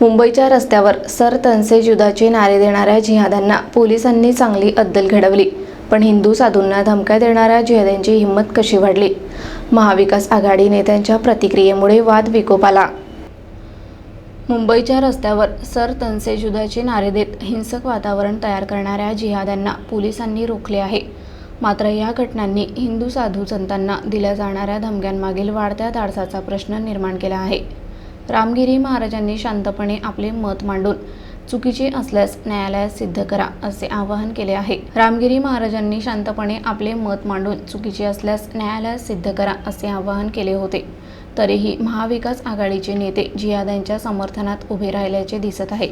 मुंबईच्या रस्त्यावर सर तनसे नारे देणाऱ्या जिहाद्यांना पोलिसांनी चांगली अद्दल घडवली पण हिंदू साधूंना धमक्या देणाऱ्या जिहाद्यांची हिंमत कशी वाढली? महाविकास आघाडी नेत्यांच्या प्रतिक्रियेमुळे वाद विकोप आला. मुंबईच्या रस्त्यावर सर तनसे युद्धाचे नारे देत हिंसक वातावरण तयार करणाऱ्या जिहाद्यांना पोलिसांनी रोखले आहे. मात्र या घटनांनी हिंदू साधू संतांना दिल्या जाणाऱ्या धमक्यांमागील वाढत्या धाडसाचा प्रश्न निर्माण केला आहे. रामगिरी महाराजांनी शांतपणे आपले मत मांडून चुकीचे असल्यास न्यायालयात सिद्ध करा असे आवाहन केले आहे. रामगिरी महाराजांनी शांतपणे आपले मत मांडून चुकीचे असल्यास न्यायालयात सिद्ध करा असे आवाहन केले होते. तरीही महाविकास आघाडीचे नेते जिहाद्यांच्या समर्थनात उभे राहिल्याचे दिसत आहे.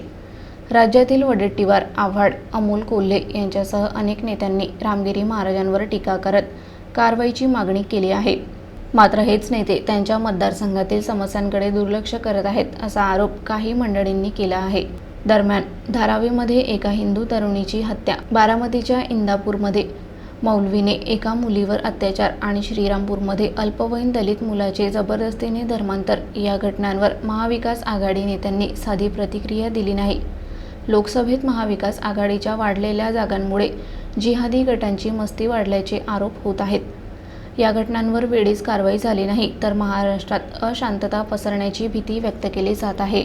राज्यातील वडेट्टीवार आव्हाड अमोल कोल्हे यांच्यासह अनेक नेत्यांनी रामगिरी महाराजांवर टीका करत कारवाईची मागणी केली आहे. मात्र हेच नेते त्यांच्या मतदारसंघातील समस्यांकडे दुर्लक्ष करत आहेत असा आरोप काही मंडळींनी केला आहे. दरम्यान धारावीमध्ये एका हिंदू तरुणीची हत्या बारामतीच्या इंदापूरमध्ये. मौलवीने एका मुलीवर अत्याचार आणि श्रीरामपूरमध्ये अल्पवयीन दलित मुलाचे जबरदस्तीने धर्मांतर या घटनांवर महाविकास आघाडी नेत्यांनी साधी प्रतिक्रिया दिली नाही. लोकसभेत महाविकास आघाडीच्या वाढलेल्या जागांमुळे जिहादी गटांची मस्ती वाढल्याचे आरोप होत आहेत. या घटनांवर वेळीच कारवाई झाली नाही तर महाराष्ट्रात अशांतता पसरण्याची भीती व्यक्त केली जात आहे.